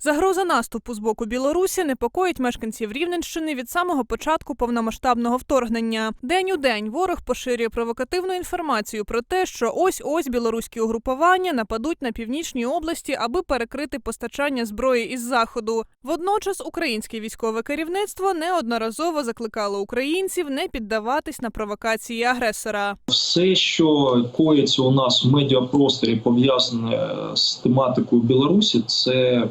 Загроза наступу з боку Білорусі непокоїть мешканців Рівненщини від самого початку повномасштабного вторгнення. День у день ворог поширює провокативну інформацію про те, що ось ось білоруські угрупування нападуть на північній області, аби перекрити постачання зброї із заходу. Водночас українське військове керівництво неодноразово закликало українців не піддаватись на провокації агресора. Все, що коїться у нас в медіапросторі, пов'язане з тематикою Білорусі, це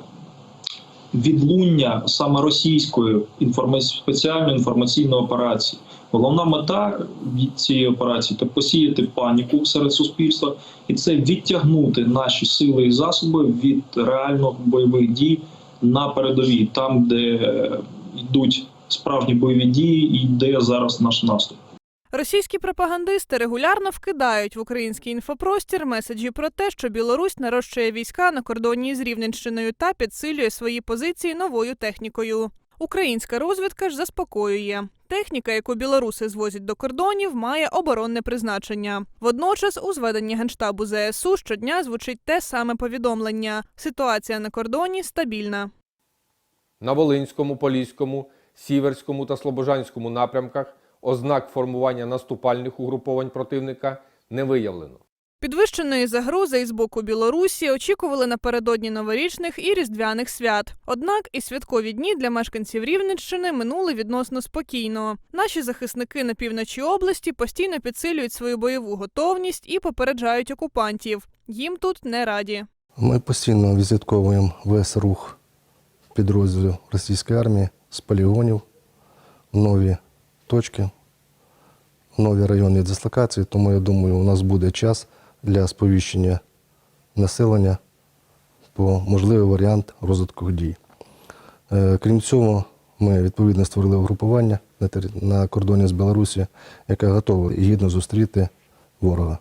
відлуння саме російської інформаці... спеціальної інформаційної операції. Головна мета від цієї операції це посіяти паніку серед суспільства, і це відтягнути наші сили і засоби від реальних бойових дій на передовій, там, де йдуть справжні бойові дії, і йде зараз наш наступ. Російські пропагандисти регулярно вкидають в український інфопростір меседжі про те, що Білорусь нарощує війська на кордоні з Рівненщиною та підсилює свої позиції новою технікою. Українська розвідка ж заспокоює. Техніка, яку білоруси звозять до кордонів, має оборонне призначення. Водночас, у зведенні генштабу ЗСУ щодня звучить те саме повідомлення: ситуація на кордоні стабільна. На Волинському, Поліському, Сіверському та Слобожанському напрямках ознак формування наступальних угруповань противника не виявлено. Підвищеної загрози із боку Білорусі очікували напередодні новорічних і різдвяних свят. Однак і святкові дні для мешканців Рівненщини минули відносно спокійно. Наші захисники на півночі області постійно підсилюють свою бойову готовність і попереджають окупантів. Їм тут не раді. Ми постійно візитковуємо весь рух підрозділів російської армії з полігонів, в нові точки, нові районні дислокації. Тому я думаю, у нас буде час для сповіщення населення по можливий варіант розвитку дій. Е, Крім цього, ми відповідно створили угрупування на кордоні з Білорусі, яке готове гідно зустріти ворога.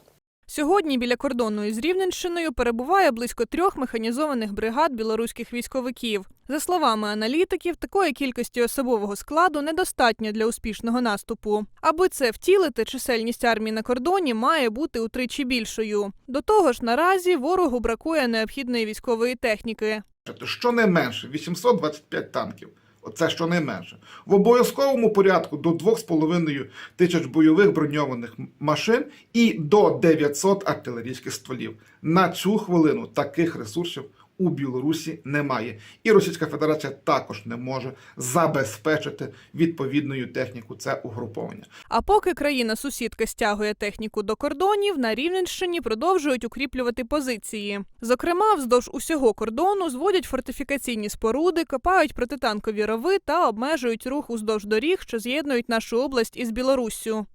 Сьогодні біля кордону із Рівненщиною перебуває близько трьох механізованих бригад білоруських військовиків. За словами аналітиків, такої кількості особового складу недостатньо для успішного наступу. Аби це втілити, чисельність армії на кордоні має бути утричі більшою. До того ж, наразі ворогу бракує необхідної військової техніки. Щонайменше 825 танків. Оце щонайменше. В обов'язковому порядку до 2,5 тисяч бойових броньованих машин і до 900 артилерійських стволів. На цю хвилину таких ресурсів у Білорусі немає. І Російська Федерація також не може забезпечити відповідною техніку це угруповання. А поки країна-сусідка стягує техніку до кордонів, на Рівненщині продовжують укріплювати позиції. Зокрема, вздовж усього кордону зводять фортифікаційні споруди, копають протитанкові рови та обмежують рух уздовж доріг, що з'єднують нашу область із Білоруссю.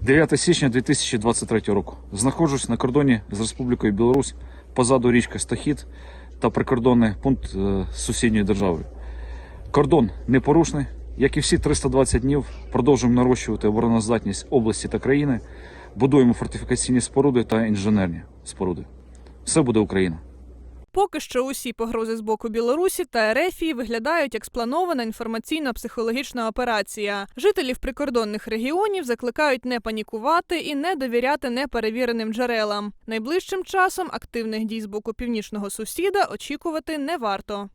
9 січня 2023 року. Знаходжусь на кордоні з Республікою Білорусь позаду річки Стахід та прикордонний пункт е, з сусідньою державою. Кордон непорушний. Як і всі 320 днів, продовжуємо нарощувати обороноздатність області та країни, будуємо фортифікаційні споруди та інженерні споруди. Все буде Україна. Поки що усі погрози з боку Білорусі та Ерефії виглядають як спланована інформаційно-психологічна операція. Жителів прикордонних регіонів закликають не панікувати і не довіряти неперевіреним джерелам. Найближчим часом активних дій з боку північного сусіда очікувати не варто.